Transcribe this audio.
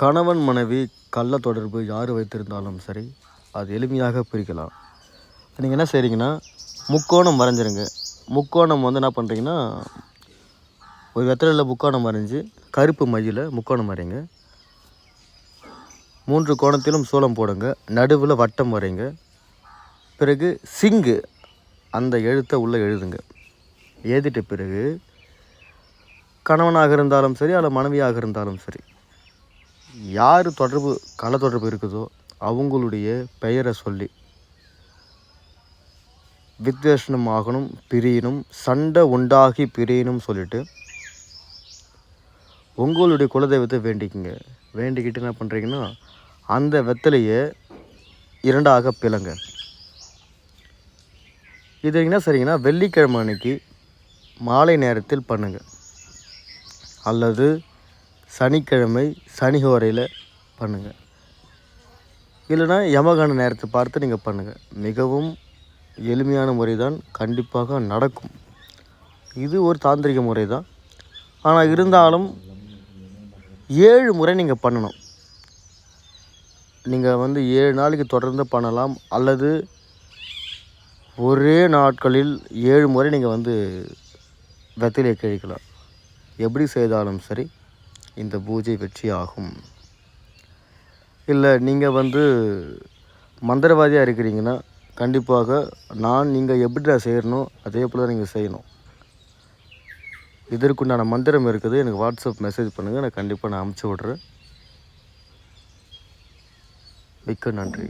கணவன் மனைவி கள்ள தொடர்பு யார் வைத்திருந்தாலும் சரி அது எளிமையாக பிரிக்கலாம். நீங்கள் என்ன செய்கிறீங்கன்னா முக்கோணம் வரைஞ்சிருங்க. முக்கோணம் வந்து என்ன பண்ணுறீங்கன்னா ஒரு வெத்தலையில் முக்கோணம் வரைஞ்சி கருப்பு மையில் முக்கோணம் வரைங்க. மூன்று கோணத்திலும் சூளம் போடுங்க. நடுவில் வட்டம் வரைங்க. பிறகு சிங்கு அந்த எழுத்தை உள்ளே எழுதுங்க. எழுதிட்ட பிறகு கணவனாக இருந்தாலும் சரி அல்ல மனைவியாக இருந்தாலும் சரி யார் தொடர்பு கள தொடர்பு இருக்குதோ அவங்களுடைய பெயரை சொல்லி வித்வேஷனம் ஆகணும் பிரியணும் சண்டை உண்டாகி பிரியணும் சொல்லிட்டு உங்களுடைய குலதெய்வத்தை வேண்டிக்குங்க. வேண்டிக்கிட்டு என்ன பண்ணுறீங்கன்னா அந்த வெத்தலையை இரண்டாக பிளங்க. இது என்ன சரிங்கன்னா வெள்ளிக்கிழமை அன்னைக்கு மாலை நேரத்தில் பண்ணுங்கள் அல்லது சனிக்கிழமை சனிஹோரையில் பண்ணுங்கள் இல்லைன்னா யமகான நேரத்தை பார்த்து நீங்கள் பண்ணுங்கள் மிகவும் எளிமையான முறை தான் கண்டிப்பாக நடக்கும். இது ஒரு தாந்திரிக முறை தான் ஆனால் இருந்தாலும் ஏழு முறை நீங்கள் பண்ணணும். நீங்கள் வந்து ஏழு நாளைக்கு தொடர்ந்து பண்ணலாம். அல்லது ஒரே நாட்களில் ஏழு முறை நீங்கள் வந்து வெத்திலையை கழிக்கலாம். எப்படி செய்தாலும் சரி. இந்த பூஜை வெற்றி ஆகும் இல்லை நீங்கள் வந்து மந்திரவாதியாக இருக்கிறீங்கன்னா கண்டிப்பாக நான் நீங்கள் எப்படி செய்யணும் அதே போல் நீங்கள் செய்யணும். இதற்குண்டான மந்திரம் இருக்குது. எனக்கு வாட்ஸ்அப் மெசேஜ் பண்ணுங்கள் நான் கண்டிப்பாக நான் அமுச்சு விட்றேன். மிக்க நன்றி.